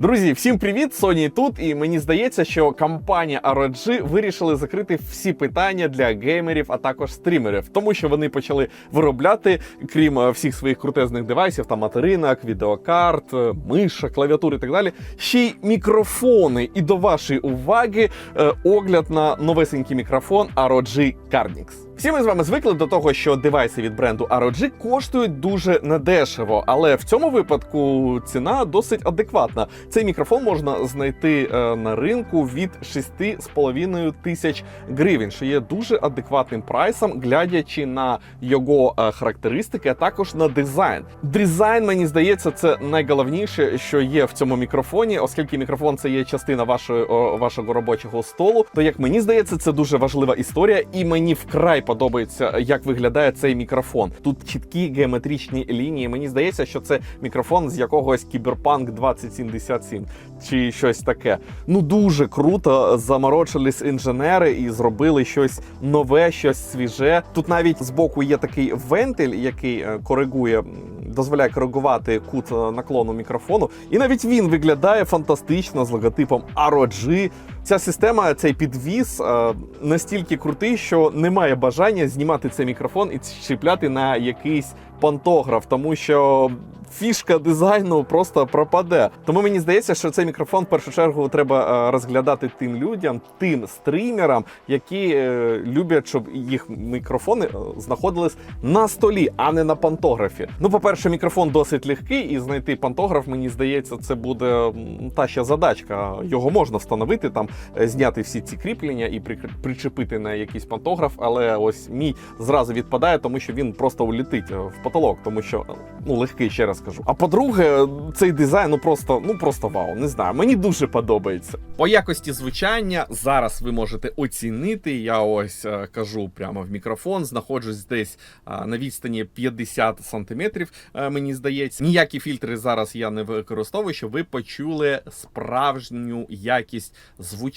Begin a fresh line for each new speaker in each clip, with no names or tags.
Друзі, всім привіт! Соні тут, і мені здається, що компанія ROG вирішили закрити всі питання для геймерів, а також стрімерів, тому що вони почали виробляти, крім е, всіх своїх крутезних девайсів, там материнок, відеокарт, е, миша, клавіатури і так далі. Ще й мікрофони. І до вашої уваги е, огляд на новесенький мікрофон ROG Carnix. Всі ми з вами звикли до того, що девайси від бренду ROG коштують дуже недешево, але в цьому випадку ціна досить адекватна. Цей мікрофон можна знайти е, на ринку від 6,5 тисяч гривень, що є дуже адекватним прайсом, глядячи на його е, характеристики, а також на дизайн. Дизайн, мені здається, це найголовніше, що є в цьому мікрофоні, оскільки мікрофон це є частина вашої, вашого робочого столу. То як мені здається, це дуже важлива історія, і мені вкрай подобається, як виглядає цей мікрофон. Тут чіткі геометричні лінії. Мені здається, що це мікрофон з якогось кіберпанк 2077 чи щось таке. Ну дуже круто. Заморочились інженери і зробили щось нове, щось свіже. Тут навіть збоку є такий вентиль, який е, коригує. Дозволяє коригувати кут е, наклону мікрофону, і навіть він виглядає фантастично з логотипом ROG. Ця система, цей підвіз е, настільки крутий, що немає бажання знімати цей мікрофон і чіпляти на якийсь пантограф, тому що фішка дизайну просто пропаде. Тому мені здається, що цей мікрофон в першу чергу треба е, розглядати тим людям, тим стрімерам, які е, люблять, щоб їх мікрофони знаходились на столі, а не на пантографі. Ну, по-перше, мікрофон досить легкий, і знайти пантограф, мені здається, це буде та ще задачка. Його можна встановити там, зняти всі ці кріплення і причепити на якийсь пантограф. Але ось мій зразу відпадає, тому що він просто улітить е, в потолок, тому що е, ну легкий, ще раз кажу. А по-друге, цей дизайн ну просто ну просто вау. Не знаю, мені дуже подобається. По якості звучання зараз ви можете оцінити. Я ось е, кажу прямо в мікрофон, знаходжусь десь на відстані 50 сантиметрів. е, Мені здається, ніякі фільтри зараз я не використовую, щоб ви почули справжню якість звучання.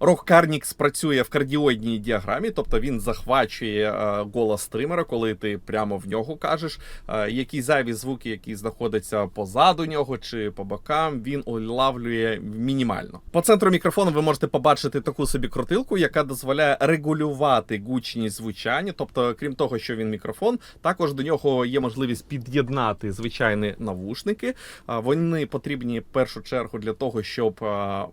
Рох Carnix працює в кардіоїдній діаграмі, тобто він захвачує е, голос стримера, коли ти прямо в нього кажеш. Е, які зайві звуки, які знаходяться позаду нього чи по бокам, він улавлює мінімально. По центру мікрофону ви можете побачити таку собі крутилку, яка дозволяє регулювати гучність звучання. Тобто, крім того, що він мікрофон, також до нього є можливість під'єднати звичайні навушники. Вони потрібні в першу чергу для того, щоб а,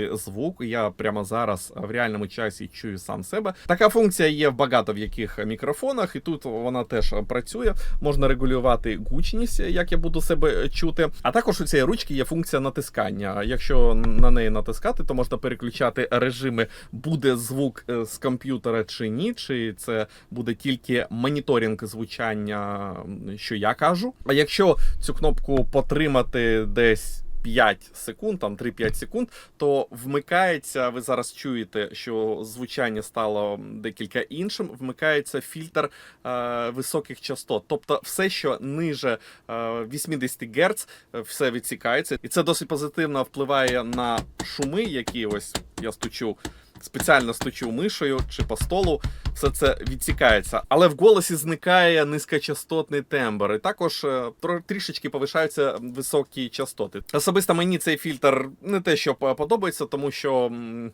моніторити звук. Я прямо зараз в реальному часі чую сам себе. Така функція є в багато в яких мікрофонах, і тут вона теж працює. Можна регулювати гучність, як я буду себе чути. А також у цієї ручки є функція натискання. Якщо на неї натискати, то можна переключати режими, буде звук е, з комп'ютера чи ні, чи це буде тільки моніторинг звучання, що я кажу. А якщо цю кнопку потримати десь. 5 секунд, там 3-5 секунд, то вмикається. Ви зараз чуєте, що звучання стало декілька іншим. Вмикається фільтр е, високих частот. Тобто, все, що ниже е, 80 Гц, все відсікається, і це досить позитивно впливає на шуми, які ось я стучу. Спеціально стучу мишею чи по столу, все це відсікається. Але в голосі зникає низькочастотний тембр. І також е, трішечки повишаються високі частоти. Особисто мені цей фільтр не те, що подобається, тому що м,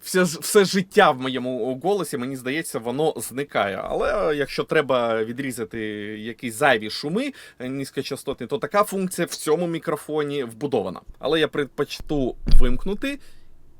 все, все життя в моєму голосі, мені здається, воно зникає. Але якщо треба відрізати якісь зайві шуми е, низькочастотні, то така функція в цьому мікрофоні вбудована. Але я предпочту вимкнути.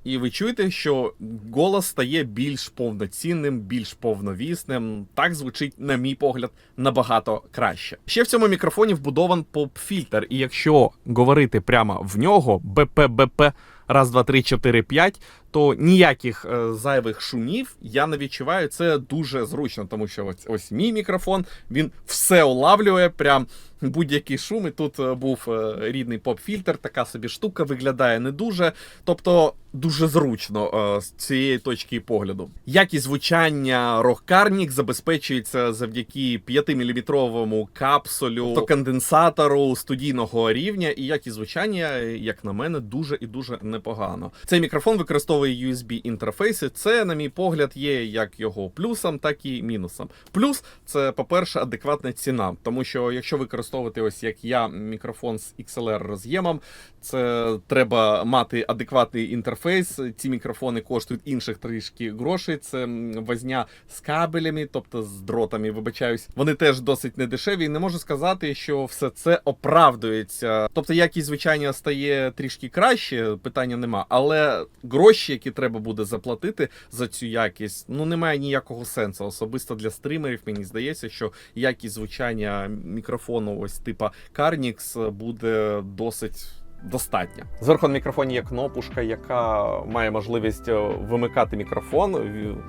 І ви чуєте, що голос стає більш повноцінним, більш повновісним. Так звучить, на мій погляд, набагато краще. Ще в цьому мікрофоні вбудован поп-фільтр, і якщо говорити прямо в нього БПБП раз, два, три, чотири, п'ять, то ніяких е, зайвих шумів я не відчуваю. Це дуже зручно, тому що ось, ось мій мікрофон він все улавлює, прям будь-які шуми. Тут е, був е, рідний поп-фільтр, така собі штука виглядає не дуже. Тобто дуже зручно з цієї точки погляду. Якість звучання Рохкарнік забезпечується завдяки 5-мм капсулю то конденсатору студійного рівня, і якість звучання, як на мене, дуже і дуже непогано. Цей мікрофон використовує USB інтерфейси. Це, на мій погляд, є як його плюсом, так і мінусом. Плюс це, по-перше, адекватна ціна, тому що якщо використовувати, ось як я, мікрофон з XLR роз'ємом. Це треба мати адекватний інтерфейс. Ці мікрофони коштують інших трішки грошей. Це возня з кабелями, тобто з дротами, вибачаюсь. Вони теж досить недешеві. Не можу сказати, що все це оправдується. Тобто, якість, звичайно, стає трішки краще, питання нема. Але гроші, які треба буде заплатити за цю якість, ну немає ніякого сенсу. Особисто для стримерів, мені здається, що якість звучання мікрофону, ось типа Carnix, буде досить. Достатньо. Зверху на мікрофоні є кнопушка, яка має можливість е, вимикати мікрофон.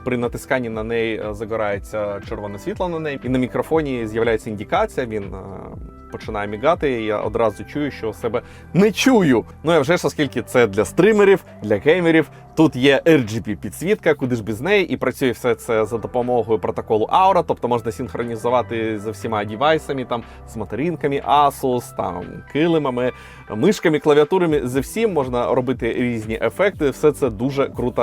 При натисканні на неї е, загорається червоне світло на неї, і на мікрофоні з'являється індикація. Він е, починає мігати. І я одразу чую, що себе не чую. Ну я вже ж, оскільки це для стримерів, для геймерів. Тут є RGB підсвітка, куди ж без неї, і працює все це за допомогою протоколу Aura, тобто можна синхронізувати з всіма девайсами, там з материнками Asus, там килимами, мишками, клавіатурами. З всім можна робити різні ефекти. Все це дуже круто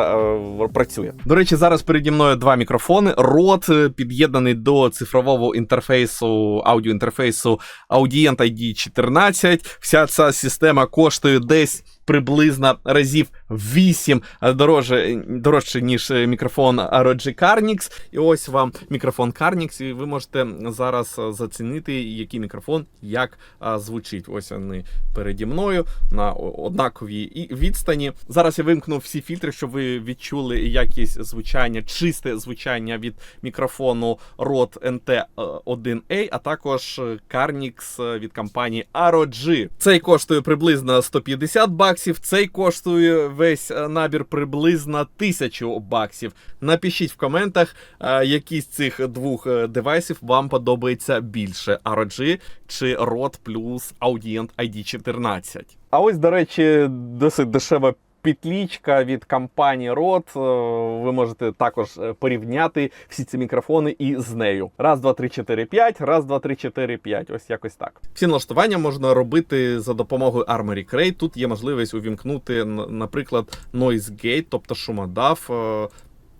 е, працює. До речі, зараз переді мною два мікрофони. Рот е, під'єднаний до цифрового інтерфейсу, аудіоінтерфейсу Audient ID 14. Вся ця система коштує десь приблизно разів 8 дорожче, дорожче ніж е, мікрофон ROG Carnix. І ось вам мікрофон Carnix, і ви можете зараз е, зацінити, який мікрофон як звучить. Ось вони переді мною на однаковій відстані. Зараз я вимкну всі фільтри, щоб ви відчули якість звучання, чисте звучання від мікрофону Rode NT1A, а також е, Carnix е, від компанії ROG. Цей коштує приблизно 150 баксів, цей коштує весь е, набір приблизно 1000 баксів. Напишіть в коментах, е, які з цих двох е, девайсів вам подобається більше: ROG чи Rode плюс Audient ID14. А ось, до речі, досить дешева петлічка від компанії Rode. Е, Ви можете також е, порівняти всі ці мікрофони і з нею. Раз, два, три, чотири, п'ять, раз, два, три, чотири, п'ять. Ось якось так. Всі налаштування можна робити за допомогою Armory Crate. Тут є можливість увімкнути, наприклад, Noise Gate, тобто шумодав. Е,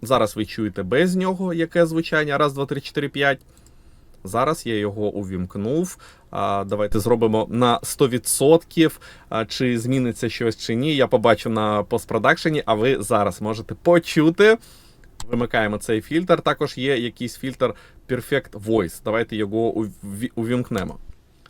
Зараз ви чуєте без нього яке звучання. Раз, два, три, чотири, п'ять. Зараз я його увімкнув. Давайте зробимо на 100%. Чи зміниться щось чи ні. Я побачу на постпродакшені, а ви зараз можете почути. Вимикаємо цей фільтр. Також є якийсь фільтр Perfect Voice. Давайте його увімкнемо.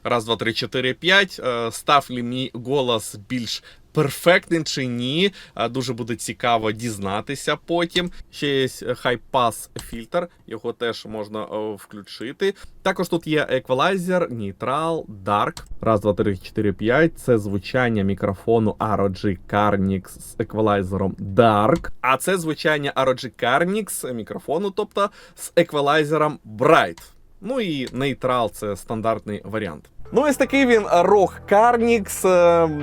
Раз, два, три, чотири, п'ять. Е, Став ли мій голос більш перфектним чи ні? Дуже буде цікаво дізнатися потім. Ще є High Pass фільтр, його теж можна включити. Також тут є еквалайзер, нейтрал, Dark. Раз, два, три, чотири, п'ять. Це звучання мікрофону ROG Carnix з еквалайзером Dark. А це звучання ROG Carnix мікрофону, тобто з еквалайзером Bright. Ну і нейтрал це стандартний варіант. Ну, ось такий він Рог Карнікс.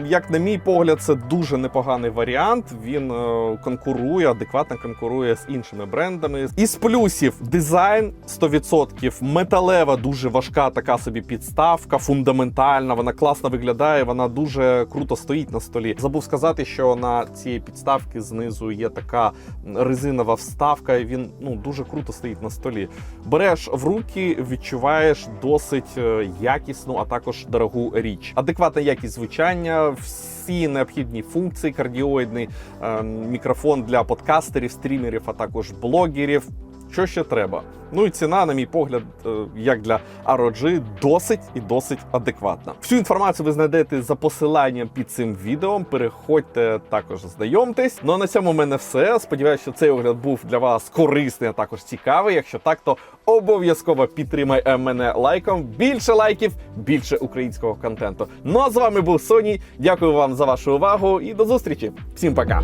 Як на мій погляд, це дуже непоганий варіант. Він е, конкурує, адекватно конкурує з іншими брендами. Із плюсів дизайн 100%, металева, дуже важка така собі підставка, фундаментальна. Вона класно виглядає, вона дуже круто стоїть на столі. Забув сказати, що на цій підставці знизу є така резинова вставка. і Він ну дуже круто стоїть на столі. Береш в руки, відчуваєш досить е, якісну, а також дорогу річ. Адекватна якість звучання, всі необхідні функції, кардіоїдний е, мікрофон для подкастерів, стрімерів, а також блогерів. Що ще треба? Ну і ціна, на мій погляд, е, як для ROG, досить і досить адекватна. Всю інформацію ви знайдете за посиланням під цим відео. Переходьте також знайомтесь. Ну а на цьому в мене все. Сподіваюся, що цей огляд був для вас корисний, а також цікавий. Якщо так, то обов'язково підтримай мене лайком. Більше лайків, більше українського контенту. Ну а з вами був Соній. Дякую вам за вашу увагу і до зустрічі. Всім пока.